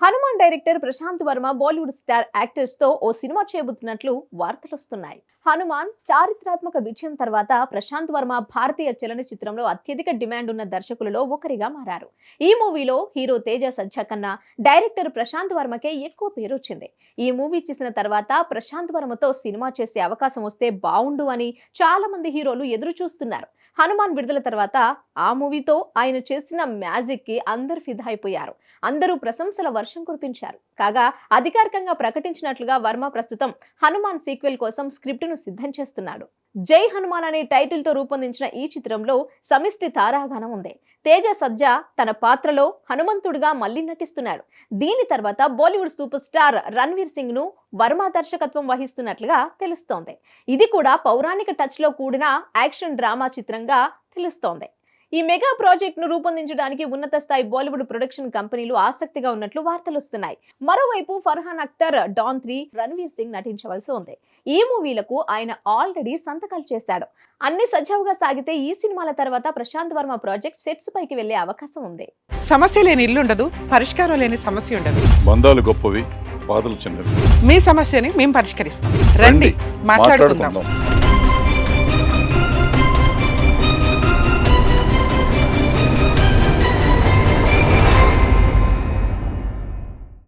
Hanuman director Prashanth Varma Bollywood star యాక్టర్స్తో ఓ cinema చేయబోతున్నట్లు వార్తలొస్తున్నాయి హనుమాన్ చారిత్రాత్మక విజయం తర్వాత ప్రశాంత్ వర్మ భారతీయ చలనచిత్రంలో అత్యధిక డిమాండ్ ఉన్న దర్శకులలో ఒకరిగా మారారు. ఈ మూవీలో హీరో తేజ సజ్జా కన్నా డైరెక్టర్ ప్రశాంత్ వర్మకే ఎక్కువ పేరు వచ్చింది. ఈ మూవీ చేసిన తర్వాత ప్రశాంత్ వర్మతో సినిమా చేసే అవకాశం వస్తే బావుండు అని చాలా మంది హీరోలు ఎదురు చూస్తున్నారు. హనుమాన్ విడుదల తర్వాత ఆ మూవీతో ఆయన చేసిన మ్యాజిక్కి అందరు ఫిదా అయిపోయారు. అందరూ ప్రశంసల వర్షం కురిపించారు. కాగా అధికారికంగా ప్రకటించినట్లుగా వర్మ ప్రస్తుతం హనుమాన్ సీక్వెల్ కోసం స్క్రిప్ట్ను సిద్ధం చేస్తున్నాడు. జై హనుమాన్ అనే టైటిల్తో రూపొందించిన ఈ చిత్రంలో సమిష్టి తారాగణం ఉంది. తేజ సజ్జా తన పాత్రలో హనుమంతుడిగా మళ్ళీ నటిస్తున్నాడు. దీని తర్వాత బాలీవుడ్ సూపర్ స్టార్ రణ్వీర్ సింగ్ను వర్మ దర్శకత్వం వహిస్తున్నట్లుగా తెలుస్తోంది. ఇది కూడా పౌరాణిక టచ్లో కూడిన యాక్షన్ డ్రామా చిత్రంగా తెలుస్తోంది. ఈ మెగా ప్రాజెక్ట్ను రూపొందించడానికి ఉన్నత స్థాయి బాలీవుడ్ ప్రొడక్షన్ కంపెనీలు ఆసక్తిగా ఉన్నట్లు వార్తలు వస్తున్నాయి. మరోవైపు ఫర్హాన్ అఖ్తర్ డాన్ త్రీ రణ్వీర్ సింగ్ నటించవలసి ఉంది. ఈ మూవీలకు ఆయన ఆల్రెడీ సంతకాలు చేశాడు. అన్ని సజావుగా సాగితే ఈ సినిమాల తర్వాత ప్రశాంత్ వర్మ ప్రాజెక్ట్ సెట్స్ పైకి వెళ్ళే అవకాశం ఉంది. సమస్య లేని ఇల్లు ఉండదు పరిష్కారం లేని సమస్య ఉండదు. బంధాలు గొప్పవి బాధలు చిన్నవి. మీ సమస్యని మేము పరిష్కరిస్తాం. రండి మాట్లాడుకుందాం. మాట్లాడుకుందాం.